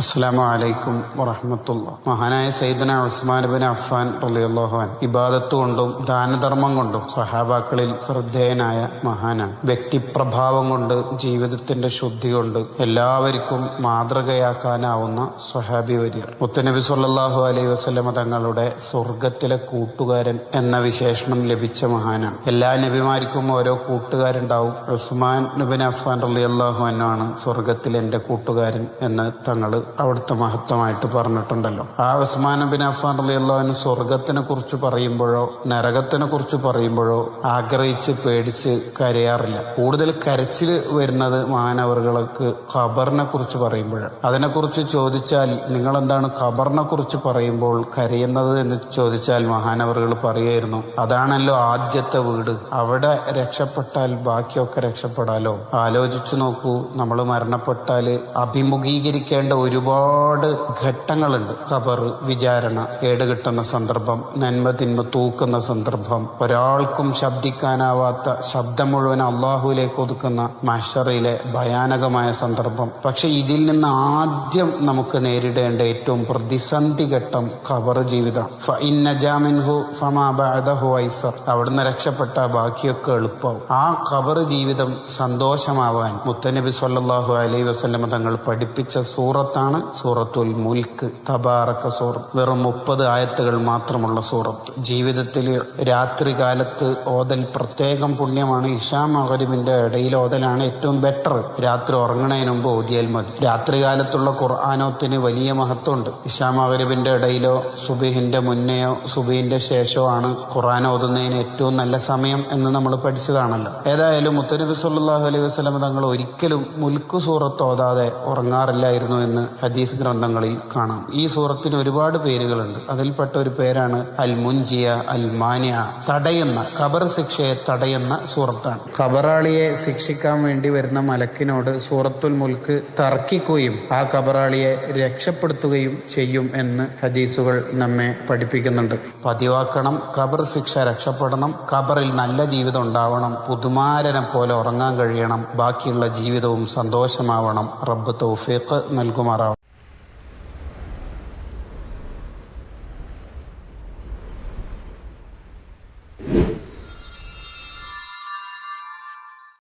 അസ്സലാമു അലൈക്കും വറഹമത്തുള്ള. മഹാനായ സൈദന ഉസ്മാൻ ബിൻ അഫ്ഫാൻ അൻഹു. ഇബാദത്ത് കൊണ്ടും ദാനധർമ്മം കൊണ്ടും സഹാബാക്കളിൽ ശ്രദ്ധേയനായ മഹാനാണ്. വ്യക്തിപ്രഭാവം കൊണ്ട് ജീവിതത്തിന്റെ ശുദ്ധി കൊണ്ട് എല്ലാവർക്കും മാതൃകയാക്കാനാവുന്ന സ്വഹാബി വര്യർ മുത്തനബി സല്ലാഹു അലൈഹി വസല്ലമ തങ്ങളുടെ സ്വർഗത്തിലെ കൂട്ടുകാരൻ എന്ന വിശേഷണം ലഭിച്ച മഹാനാണ്. എല്ലാ നബിമാർക്കും ഓരോ കൂട്ടുകാരുണ്ടാവും. ഉസ്മാൻ ബിൻ അഫ്ഫാൻ അൻഹു ആണ് സ്വർഗത്തിൽ എന്റെ കൂട്ടുകാരൻ എന്ന് തങ്ങൾ അവിടുത്തെ മഹത്വമായിട്ട് പറഞ്ഞിട്ടുണ്ടല്ലോ. ആ ഉസ്മാൻ ബിൻ അലി റളിയല്ലാഹു സ്വർഗത്തിനെ കുറിച്ച് പറയുമ്പോഴോ നരകത്തിനെ കുറിച്ച് പറയുമ്പോഴോ ആഗ്രഹിച്ച് പേടിച്ച് കരയാറില്ല. കൂടുതൽ കരച്ചിൽ വരുന്നത് മാനവറുകൾക്ക് ഖബറിനെ കുറിച്ച് പറയുമ്പോഴാണ്. അതിനെക്കുറിച്ച് ചോദിച്ചാൽ നിങ്ങൾ എന്താണ് ഖബറിനെ കുറിച്ച് പറയുമ്പോൾ കരയുന്നത് എന്ന് ചോദിച്ചാൽ മഹാനവറുകൾ പറയുമായിരുന്നു അതാണല്ലോ ആദ്യത്തെ വീട്. അവിടെ രക്ഷപ്പെട്ടാൽ ബാക്കിയൊക്കെ രക്ഷപ്പെടാലോ? ആലോചിച്ചു നോക്കൂ നമ്മൾ മരണപ്പെട്ടാൽ അഭിമുഖീകരിക്കേണ്ട ഒരുപാട് ഘട്ടങ്ങളുണ്ട്. ഖബർ വിചാരണ ഏട് കിട്ടുന്ന സന്ദർഭം നന്മ തിന്മ തൂക്കുന്ന സന്ദർഭം. ഒരാൾക്കും ശബ്ദിക്കാനാവാത്ത ശബ്ദം മുഴുവൻ അള്ളാഹുവിലേക്ക് ഒതുക്കുന്ന മഷറിലെ ഭയാനകമായ സന്ദർഭം. പക്ഷെ ഇതിൽ നിന്ന് ആദ്യം നമുക്ക് നേരിടേണ്ട ഏറ്റവും പ്രതിസന്ധി ഘട്ടം ഖബർ ജീവിതം. അവിടുന്ന് രക്ഷപ്പെട്ട ബാക്കിയൊക്കെ എളുപ്പം ആ ഖബർ ജീവിതം സന്തോഷമാവാൻ മുത്തനബി സല്ലാഹു അലൈ വസ്ലമ തങ്ങൾ പഠിപ്പിച്ച സൂറത്താണ് സൂറത്തുൽ മുൽക്ക്. തബാറക്ക സൂറത്ത് വെറും മുപ്പത് ആയത്തുകൾ മാത്രമുള്ള സൂറത്ത്. ജീവിതത്തിൽ രാത്രി കാലത്ത് ഓതൽ പ്രത്യേകം പുണ്യമാണ്. ഇഷാ മകരിമിന്റെ ഇടയിൽ ഓതലാണ് ഏറ്റവും ബെറ്റർ രാത്രി ഉറങ്ങണതിന് മുമ്പ് ഓതിയാൽ മതി. രാത്രി കാലത്തുള്ള ഖുർആാനോത്തിന് വലിയ മഹത്വമുണ്ട്. ഇഷാ മകരിമിന്റെ ഇടയിലോ സുബിഹിന്റെ മുന്നെയോ സുബിഹിന്റെ ശേഷമോ ആണ് ഖുർആൻ ഓതുന്നതിന് ഏറ്റവും നല്ല സമയം എന്ന് നമ്മൾ പഠിച്ചതാണല്ലോ. ഏതായാലും മുത്തനബി സല്ലാഹു അലൈഹി വസല്ലം തങ്ങൾ ഒരിക്കലും മുൽക്ക് സൂറത്ത് ഓതാതെ ഉറങ്ങാറില്ലായിരുന്നു എന്ന് ഹദീസ് ഗ്രന്ഥങ്ങളിൽ കാണാം. ഈ സൂറത്തിന് ഒരുപാട് പേരുകളുണ്ട്. അതിൽപ്പെട്ട ഒരു പേരാണ് അൽ മുൻജിയ അൽ മാനിയ തടയുന്ന ഖബർ ശിക്ഷയെ തടയുന്ന സൂറത്താണ്. ഖബറാളിയെ ശിക്ഷിക്കാൻ വേണ്ടി വരുന്ന മലക്കിനോട് സൂറത്തുൽ മുൽക്ക് തർക്കിക്കുകയും ആ ഖബറാളിയെ രക്ഷപ്പെടുത്തുകയും ചെയ്യും എന്ന് ഹദീസുകൾ നമ്മെ പഠിപ്പിക്കുന്നുണ്ട്. പതിവാക്കണം ഖബർ ശിക്ഷ രക്ഷപ്പെടണം ഖബറിൽ നല്ല ജീവിതം ഉണ്ടാവണം പുതുമാരനെ പോലെ ഉറങ്ങാൻ കഴിയണം ബാക്കിയുള്ള ജീവിതവും സന്തോഷമാവണം. റബ്ബ് തൗഫീഖ് നൽകുമാറാവട്ടെ.